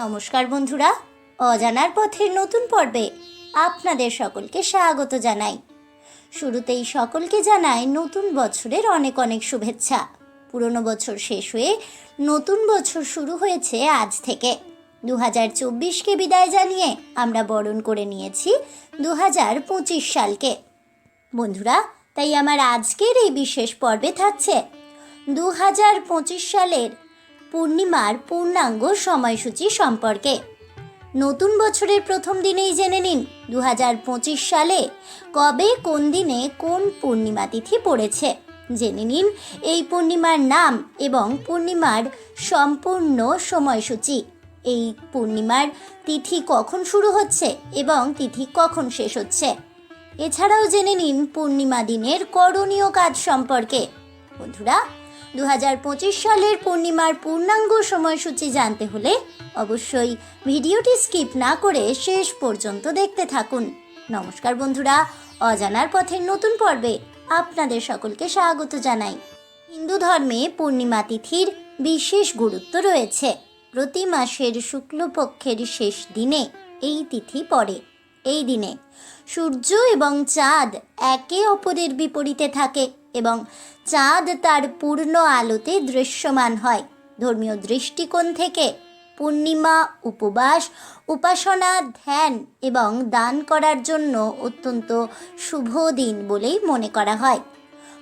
নমস্কার বন্ধুরা, অজানার পথের নতুন পর্বে আপনাদের সকলকে স্বাগত জানাই। শুরুতেই সকলকে জানাই নতুন বছরের অনেক অনেক শুভেচ্ছা। পুরনো বছর শেষ হয়ে নতুন বছর শুরু হয়েছে আজ থেকে। দু হাজার চব্বিশকে বিদায় জানিয়ে আমরা বরণ করে নিয়েছি দু হাজার পঁচিশ সালকে। বন্ধুরা, তাই আমার আজকের এই বিশেষ পর্বে থাকছে দু হাজার পঁচিশ সালের পূর্ণিমার পূর্ণাঙ্গ সময়সূচি সম্পর্কে। নতুন বছরের প্রথম দিনেই জেনে নিন দু হাজার পঁচিশ সালে কবে কোন দিনে কোন পূর্ণিমা তিথি পড়েছে। জেনে নিন এই পূর্ণিমার নাম এবং পূর্ণিমার সম্পূর্ণ সময়সূচি। এই পূর্ণিমার তিথি কখন শুরু হচ্ছে এবং তিথি কখন শেষ হচ্ছে? এছাড়াও জেনে নিন পূর্ণিমা দিনের করণীয় কাজ সম্পর্কে। বন্ধুরা দু হাজার পঁচিশ সালের পূর্ণিমার পূর্ণাঙ্গ সময়সূচি জানতে হলে অবশ্যই ভিডিওটি স্কিপ না করে শেষ পর্যন্ত দেখতে থাকুন। নমস্কার বন্ধুরা, অজানার পথের নতুন পর্বে আপনাদের সকলকে স্বাগত জানাই। হিন্দু ধর্মে পূর্ণিমা তিথির বিশেষ গুরুত্ব রয়েছে। প্রতি মাসের শুক্লপক্ষের শেষ দিনে এই তিথি পড়ে। এই দিনে সূর্য এবং চাঁদ একে অপরের বিপরীতে থাকে। এবং চাঁদ তার পূর্ণ আলোতে দৃশ্যমান হয়। ধর্মীয় দৃষ্টিকোণ থেকে পূর্ণিমা, উপবাস, উপাসনা, ধ্যান এবং দান করার জন্য অত্যন্ত শুভ দিন বলেই মনে করা হয়।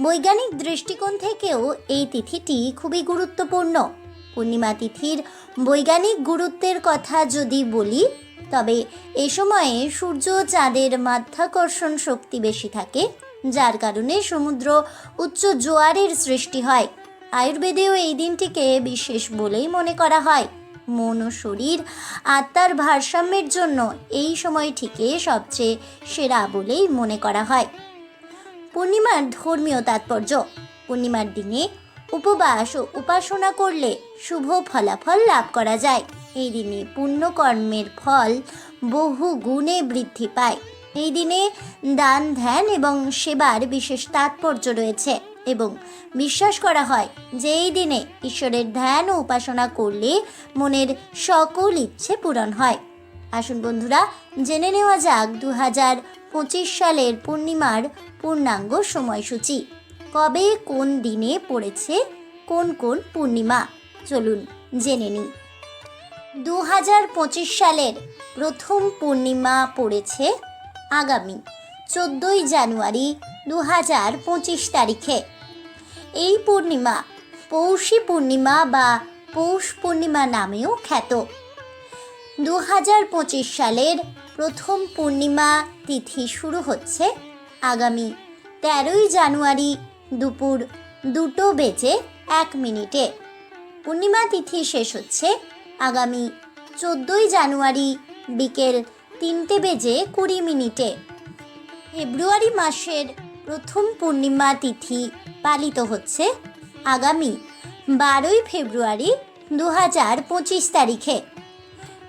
বৈজ্ঞানিক দৃষ্টিকোণ থেকেও এই তিথিটি খুবই গুরুত্বপূর্ণ। পূর্ণিমা তিথির বৈজ্ঞানিক গুরুত্বের কথা যদি বলি, তবে এ সময়ে সূর্য চাঁদের মাধ্যাকর্ষণ শক্তি বেশি থাকে। যার কারণে সমুদ্র উচ্চ জোয়ারের সৃষ্টি হয়। আয়ুর্বেদেও এই দিনটিকে বিশেষ বলেই মনে করা হয়। মন ও শরীর, আত্মার ভারসাম্যের জন্য এই সময়টিকে সবচেয়ে সেরা বলেই মনে করা হয়। পূর্ণিমার ধর্মীয় তাৎপর্য, পূর্ণিমার দিনে উপবাস ও উপাসনা করলে শুভ ফলাফল লাভ করা যায়। এই দিনে পুণ্যকর্মের ফল বহু গুণে বৃদ্ধি পায়। এই দিনে দান, ধ্যান এবং সেবার বিশেষ তাৎপর্য রয়েছে এবং বিশ্বাস করা হয় যে এই দিনে ঈশ্বরের ধ্যান ও উপাসনা করলে মনের সকল ইচ্ছে পূরণ হয়। আসুন বন্ধুরা, জেনে নেওয়া যাক দু হাজার পঁচিশ সালের পূর্ণিমার পূর্ণাঙ্গ সময়সূচি। কবে, কোন দিনে পড়েছে কোন কোন পূর্ণিমা? চলুন জেনে নিই। দু হাজার পঁচিশ সালের প্রথম পূর্ণিমা পড়েছে আগামী চোদ্দোই জানুয়ারি দু হাজার পঁচিশ তারিখে। এই পূর্ণিমা পৌষী পূর্ণিমা বা পৌষ পূর্ণিমা নামেও খ্যাত। দু হাজার পঁচিশ সালের প্রথম পূর্ণিমা তিথি শুরু হচ্ছে আগামী তেরোই জানুয়ারি দুপুর দুটো বেজে এক মিনিটে। পূর্ণিমা তিথি শেষ হচ্ছে আগামী চোদ্দোই জানুয়ারি বিকেল তিনটে বেজে কুড়ি মিনিটে। ফেব্রুয়ারি মাসের প্রথম পূর্ণিমা তিথি পালিত হচ্ছে আগামী বারোই ফেব্রুয়ারি দু হাজার পঁচিশ তারিখে।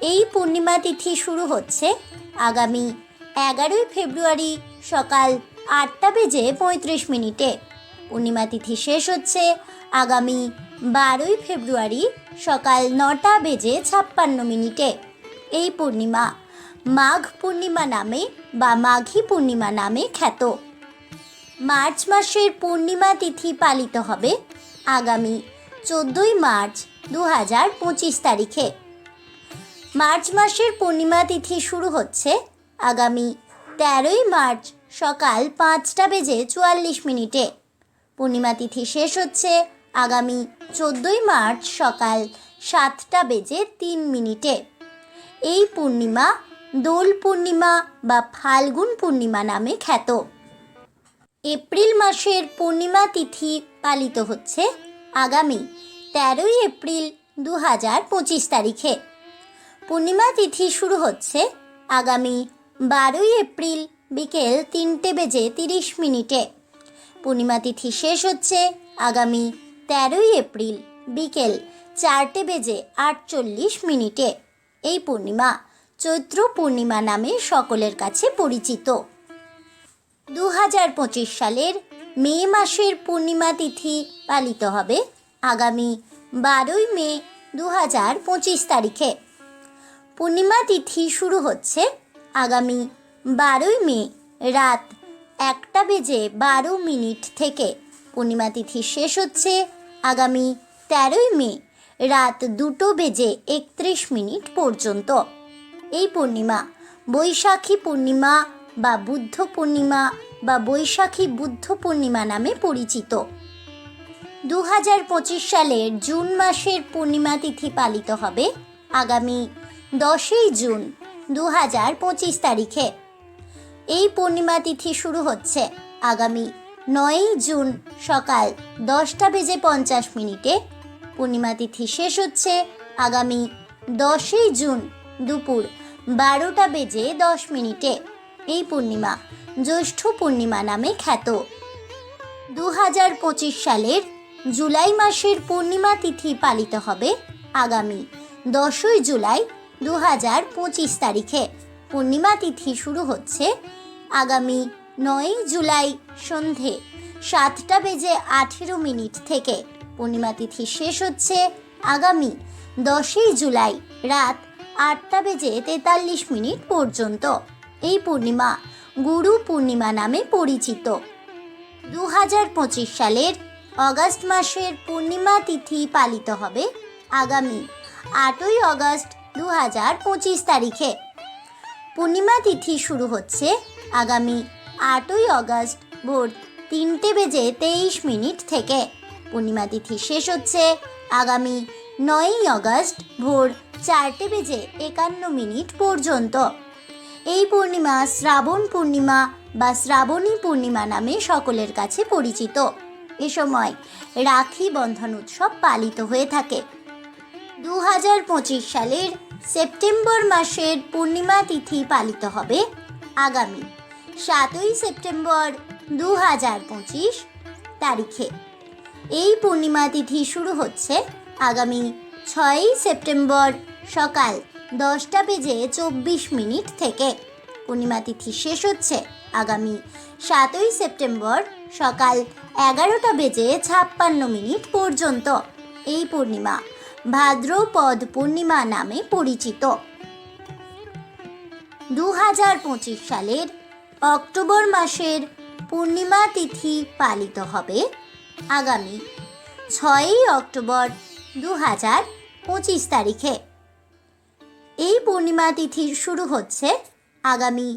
এই পূর্ণিমা তিথি শুরু হচ্ছে আগামী এগারোই ফেব্রুয়ারি সকাল আটটা বেজে পঁয়ত্রিশ মিনিটে। পূর্ণিমা তিথি শেষ হচ্ছে আগামী বারোই ফেব্রুয়ারি সকাল নটা বেজে ছাপ্পান্ন মিনিটে। এই পূর্ণিমা মাঘ পূর্ণিমা নামে বা মাঘী পূর্ণিমা নামে খ্যাত। মার্চ মাসের পূর্ণিমা তিথি পালিত হবে আগামী চোদ্দোই মার্চ দু হাজার পঁচিশ তারিখে। মার্চ মাসের পূর্ণিমা তিথি শুরু হচ্ছে আগামী তেরোই মার্চ সকাল পাঁচটা বেজে চুয়াল্লিশ মিনিটে। পূর্ণিমা তিথি শেষ হচ্ছে আগামী চোদ্দোই মার্চ সকাল সাতটা বেজে তিন মিনিটে। এই পূর্ণিমা দোল পূর্ণিমা বা ফাল্গুন পূর্ণিমা নামে খ্যাত। এপ্রিল মাসের পূর্ণিমা তিথি পালিত হচ্ছে আগামী তেরোই এপ্রিল দু হাজার পঁচিশ তারিখে। পূর্ণিমা তিথি শুরু হচ্ছে আগামী বারোই এপ্রিল বিকেল তিনটে বেজে তিরিশ মিনিটে। পূর্ণিমা তিথি শেষ হচ্ছে আগামী তেরোই এপ্রিল বিকেল চারটে বেজে আটচল্লিশ মিনিটে। এই পূর্ণিমা চৈত্র পূর্ণিমা নামে সকলের কাছে পরিচিত। দু হাজার পঁচিশ সালের মে মাসের পূর্ণিমা তিথি পালিত হবে আগামী বারোই মে দু হাজার পঁচিশ তারিখে। পূর্ণিমা তিথি শুরু হচ্ছে আগামী বারোই মে রাত একটা বেজে বারো মিনিট থেকে। পূর্ণিমা তিথি শেষ হচ্ছে আগামী তেরোই মে রাত দুটো বেজে একত্রিশ মিনিট পর্যন্ত। এই পূর্ণিমা। বৈশাখী পূর্ণিমা বা বুদ্ধ পূর্ণিমা বা বৈশাখী বুদ্ধ পূর্ণিমা নামে পরিচিত। দু হাজার পঁচিশ সালের জুন মাসের পূর্ণিমা তিথি পালিত হবে আগামী দশই জুন দু হাজার পঁচিশ তারিখে। এই পূর্ণিমা তিথি শুরু হচ্ছে আগামী নয়ই জুন সকাল দশটা বেজে পঞ্চাশ মিনিটে। পূর্ণিমা তিথি শেষ হচ্ছে আগামী দশই জুন দুপুর বারোটা বেজে দশ মিনিটে। এই পূর্ণিমা, জ্যৈষ্ঠ পূর্ণিমা নামে খ্যাত। দু হাজার পঁচিশ সালের জুলাই মাসের পূর্ণিমা তিথি পালিত হবে আগামী দশই জুলাই দু হাজার পঁচিশ তারিখে। পূর্ণিমা তিথি শুরু হচ্ছে আগামী নয়ই জুলাই সন্ধে সাতটা বেজে আঠেরো মিনিট থেকে। পূর্ণিমা তিথি শেষ হচ্ছে আগামী দশই জুলাই রাত আটটা বেজে তেতাল্লিশ মিনিট পর্যন্ত। এই পূর্ণিমা গুরু পূর্ণিমা নামে পরিচিত। দু হাজার পঁচিশ সালের অগাস্ট মাসের পূর্ণিমা তিথি পালিত হবে আগামী আটই অগস্ট দু হাজার পঁচিশ তারিখে। পূর্ণিমা তিথি শুরু হচ্ছে আগামী আটই অগস্ট ভোর তিনটে বেজে তেইশ মিনিট থেকে। পূর্ণিমা তিথি শেষ হচ্ছে আগামী নয়ই অগস্ট ভোর চারটে বেজে একান্ন মিনিট পর্যন্ত। এই পূর্ণিমা শ্রাবণ পূর্ণিমা বা শ্রাবণী পূর্ণিমা নামে সকলের কাছে পরিচিত। এ সময় রাখি বন্ধন উৎসব পালিত হয়ে থাকে। দু হাজার পঁচিশ সালের সেপ্টেম্বর মাসের পূর্ণিমা তিথি পালিত হবে আগামী সাতই সেপ্টেম্বর দু হাজার পঁচিশ তারিখে। এই পূর্ণিমা তিথি শুরু হচ্ছে আগামী ছয়ই সেপ্টেম্বর সকাল দশটা বেজে চব্বিশ মিনিট থেকে। পূর্ণিমা তিথি শেষ হচ্ছে আগামী সাতই সেপ্টেম্বর সকাল এগারোটা বেজে ছাপ্পান্ন মিনিট পর্যন্ত। এই পূর্ণিমা ভাদ্রপদ পূর্ণিমা নামে পরিচিত। দু হাজার পঁচিশ সালের অক্টোবর মাসের পূর্ণিমা তিথি পালিত হবে আগামী ছয়ই অক্টোবর দু হাজার পঁচিশ তারিখে। এই পূর্ণিমা তিথি শুরু হচ্ছে আগামী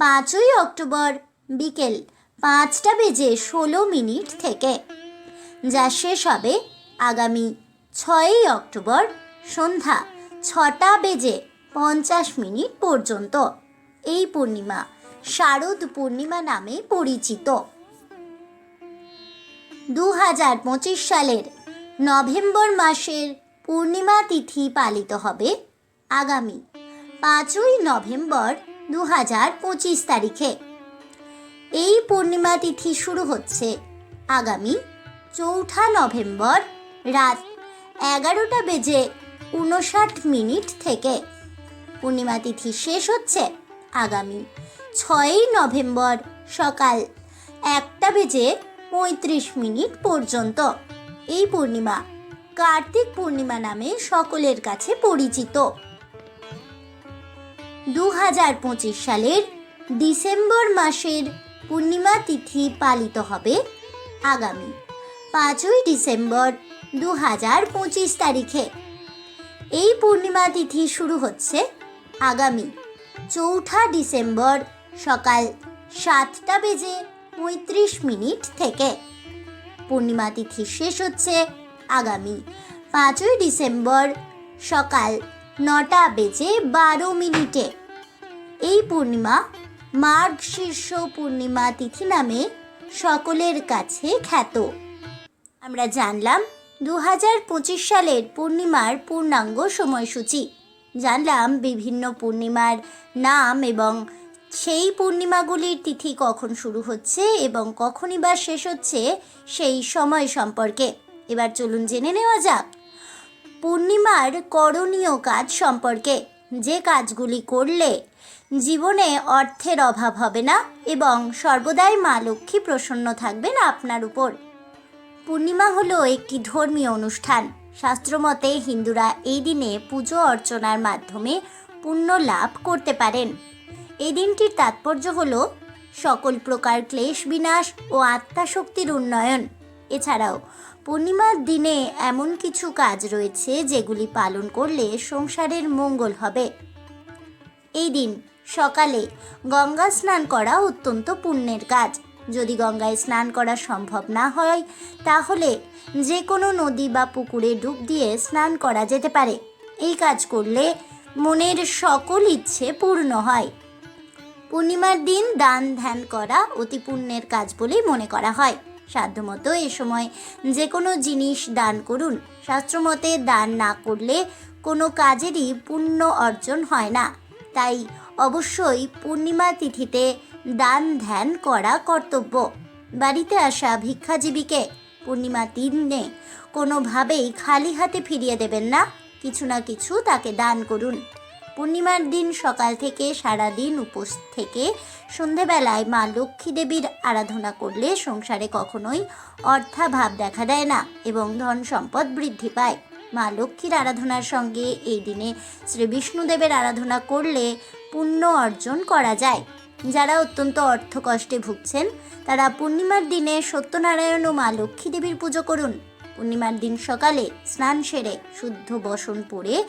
পাঁচই অক্টোবর বিকেল পাঁচটা বেজে ষোলো মিনিট থেকে, যা শেষ হবে আগামী ছয়ই অক্টোবর সন্ধ্যা ছটা বেজে পঞ্চাশ মিনিট পর্যন্ত। এই পূর্ণিমা শারদ পূর্ণিমা নামে পরিচিত। দু হাজার পঁচিশ সালের নভেম্বর মাসের পূর্ণিমা তিথি পালিত হবে আগামী পাঁচই নভেম্বর দু হাজার পঁচিশ তারিখে। এই পূর্ণিমা তিথি শুরু হচ্ছে আগামী চৌঠা নভেম্বর রাত এগারোটা বেজে উনষাট মিনিট থেকে। পূর্ণিমা তিথি শেষ হচ্ছে আগামী ছয়ই নভেম্বর সকাল একটা বেজে পঁয়ত্রিশ মিনিট পর্যন্ত। এই পূর্ণিমা কার্তিক পূর্ণিমা নামে সকলের কাছে পরিচিত। দু হাজার পঁচিশ সালের ডিসেম্বর মাসের পূর্ণিমা তিথি পালিত হবে আগামী পাঁচই ডিসেম্বর দু হাজার পঁচিশ তারিখে। এই পূর্ণিমা তিথি শুরু হচ্ছে আগামী চৌঠা ডিসেম্বর সকাল সাতটা বেজে পঁয়ত্রিশ মিনিট থেকে। পূর্ণিমা তিথি শেষ হচ্ছে আগামী পাঁচই ডিসেম্বর সকাল নটা বেজে বারো মিনিটে। এই পূর্ণিমা মার্গ শীর্ষ পূর্ণিমা তিথি নামে সকলের কাছে খ্যাত। আমরা জানলাম দু হাজার পঁচিশ সালের পূর্ণিমার পূর্ণাঙ্গ সময়সূচি। জানলাম বিভিন্ন পূর্ণিমার নাম এবং সেই পূর্ণিমাগুলির তিথি কখন শুরু হচ্ছে এবং কখনই বা শেষ হচ্ছে সেই সময় সম্পর্কে। এবার চলুন জেনে নেওয়া যাক। পূর্ণিমার করণীয় কাজ সম্পর্কে। যে কাজগুলি করলে জীবনে অর্থের অভাব হবে না এবং সর্বদাই মা লক্ষ্মী প্রসন্ন থাকবেন আপনার উপর। পূর্ণিমা হলো একটি ধর্মীয় অনুষ্ঠান। শাস্ত্রমতে হিন্দুরা এই দিনে পুজো অর্চনার মাধ্যমে পুণ্য লাভ করতে পারেন। এই দিনটির তাৎপর্য হল সকল প্রকার ক্লেশ বিনাশ ও আত্মাশক্তির উন্নয়ন। এছাড়াও পূর্ণিমার দিনে এমন কিছু কাজ রয়েছে যেগুলি পালন করলে সংসারের মঙ্গল হবে। এই দিন সকালে গঙ্গা স্নান করা অত্যন্ত পুণ্যের কাজ। যদি গঙ্গায় স্নান করা সম্ভব না হয়, তাহলে যে কোনো নদী বা পুকুরে ডুব দিয়ে স্নান করা যেতে পারে। এই কাজ করলে মনের সকল ইচ্ছে পূর্ণ হয়। পূর্ণিমার দিন দান ধ্যান করা অতি পুণ্যের কাজ বলেই মনে করা হয়। সাধ্যমতো এ সময় যে কোনো জিনিস দান করুন। শাস্ত্রমতে দান না করলে কোনো কাজেরই পুণ্য অর্জন হয় না। তাই অবশ্যই পূর্ণিমা তিথিতে দান ধ্যান করা কর্তব্য। বাড়িতে আসা ভিক্ষাজীবীকে পূর্ণিমা দিনে কোনোভাবেই খালি হাতে ফিরিয়ে দেবেন না। কিছু না কিছু তাকে দান করুন। পূর্ণিমার দিন সকাল থেকে সারা দিন উপোস থেকে সন্ধেবেলায় মা লক্ষ্মী দেবীর আরাধনা করলে সংসারে কখনোই অর্থাভাব দেখা দেয় না এবং ধন সম্পদ বৃদ্ধি পায়। মা লক্ষ্মীর আরাধনার সঙ্গে এই দিনে শ্রী বিষ্ণুদেবের আরাধনা করলে পুণ্য অর্জন করা যায়। যারা অত্যন্ত অর্থকষ্টে ভুগছেন, তারা পূর্ণিমার দিনে সত্যনারায়ণ ও মা লক্ষ্মী দেবীর পুজো করুন। পূর্ণিমার দিন সকালে স্নান সেরে শুদ্ধ বসন পরে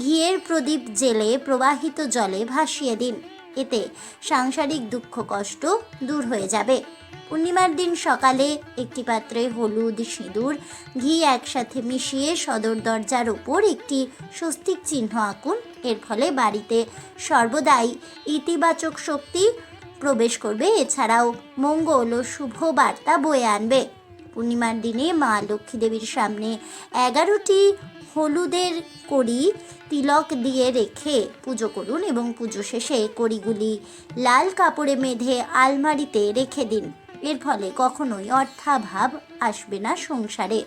ঘিয়ের প্রদীপ জেলে প্রবাহিত জলে ভাসিয়ে দিন। এতে সাংসারিক দুঃখ কষ্ট দূর হয়ে যাবে। পূর্ণিমার দিন সকালে একটি পাত্রে হলুদ সিঁদুর, ঘি একসাথে মিশিয়ে সদর দরজার ওপর একটি স্বস্তিক চিহ্ন আঁকুন। এর ফলে বাড়িতে সর্বদাই ইতিবাচক শক্তি প্রবেশ করবে। এছাড়াও মঙ্গল ও শুভ বার্তা বয়ে আনবে। পূর্ণিমার দিনে মা লক্ষ্মী দেবীর সামনে এগারোটি হলুদের কড়ি তিলক দিয়ে রেখে পুজো করুন এবং পুজো শেষে কড়িগুলি লাল কাপড়ে মেধে আলমারিতে রেখে দিন। এর ফলে কখনোই অর্থাভাব আসবে না সংসারে।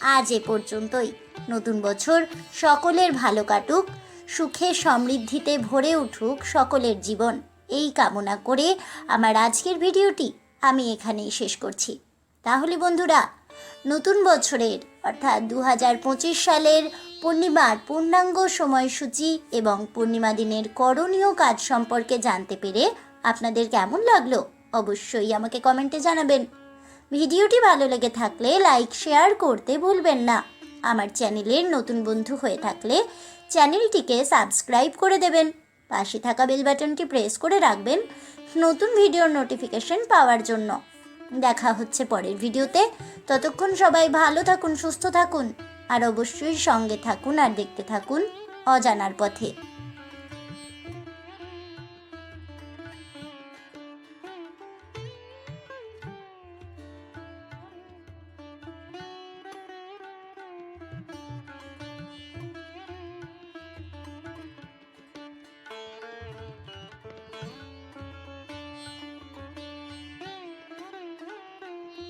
আজ এ পর্যন্তই। নতুন বছর সকলের ভালো কাটুক, সুখে সমৃদ্ধিতে ভরে উঠুক সকলের জীবন। এই কামনা করে আমার আজকের ভিডিওটি আমি এখানেই শেষ করছি। তাহলে বন্ধুরা, নতুন বছরের, অর্থাৎ দু হাজার পঁচিশ সালের পূর্ণিমার পূর্ণাঙ্গ সময়সূচি এবং পূর্ণিমা দিনের করণীয় কাজ সম্পর্কে জানতে পেরে আপনাদের কেমন লাগল অবশ্যই আমাকে কমেন্টে জানাবেন। ভিডিওটি ভালো লেগে থাকলে লাইক, শেয়ার করতে ভুলবেন না। আমার চ্যানেলের নতুন বন্ধু হয়ে থাকলে চ্যানেলটিকে সাবস্ক্রাইব করে দেবেন। পাশে থাকা বেল বাটনটি প্রেস করে রাখবেন নতুন ভিডিওর নোটিফিকেশন পাওয়ার জন্য। দেখা হচ্ছে পরের ভিডিওতে। ততক্ষণ সবাই ভালো থাকুন, সুস্থ থাকুন, আর অবশ্যই সঙ্গে থাকুন আর দেখতে থাকুন অজানার পথে।